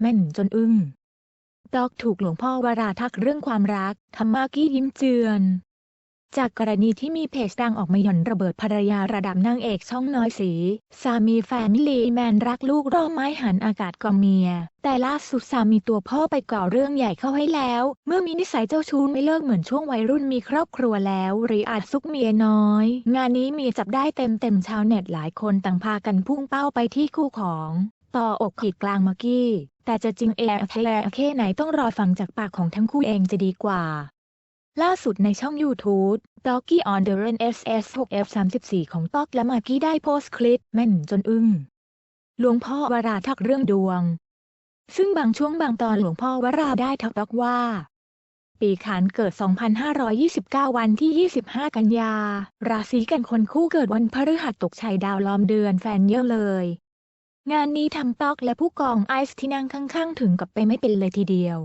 แม่นจนอึ้งดอกถูกหลวงพ่อวราทักเรื่องความรักทำมากี้ยิ้มเจือน จากกรณีที่มีเพจดังออกมาหย่อนระเบิดภรรยาระดับนางเอกช่องน้อยสี สามีแฟนลีแมนรักลูกร่อไม้หันอากาศกอเมีย แต่ล่าสุดสามีตัวพ่อไปก่อเรื่องใหญ่เข้าให้แล้ว เมื่อมีนิสัยเจ้าชู้ไม่เลิกเหมือนช่วงวัยรุ่นมีครอบครัวแล้ว หรืออาจซุกเมียน้อย งานนี้เมียจับได้เต็มเต็มๆชาวเน็ตหลายคนต่างพากันพุ่งเป้าไปที่คู่ของ ต่ออกขีดกลางมากี้ แต่จะจริงเอแค่ไหนต้องรอฟังจากปากของทั้งคู่เองจะดีกว่า ล่าสุดในช่อง YouTube Doggy on the Run SS 6 F 3 4ของต๊อกและมากกี้ได้โพสต์คลิปแม่นจนอึ้งหลวงพ่อวราทักเรื่องดวง ซึ่งบางช่วงบางตอนหลวงพ่อวราได้ทักต๊อกว่า ปีขานเกิด 2529 วันที่ 25 กันยา ราศีกันคนคู่เกิดวันพฤหัสตกชัยดาวล้อมเดือนแฟนเยอะเลย งานนี้ทำต๊อกและผู้กองไอซ์ที่นั่งข้างๆถึงกับไปไม่เป็นเลยทีเดียว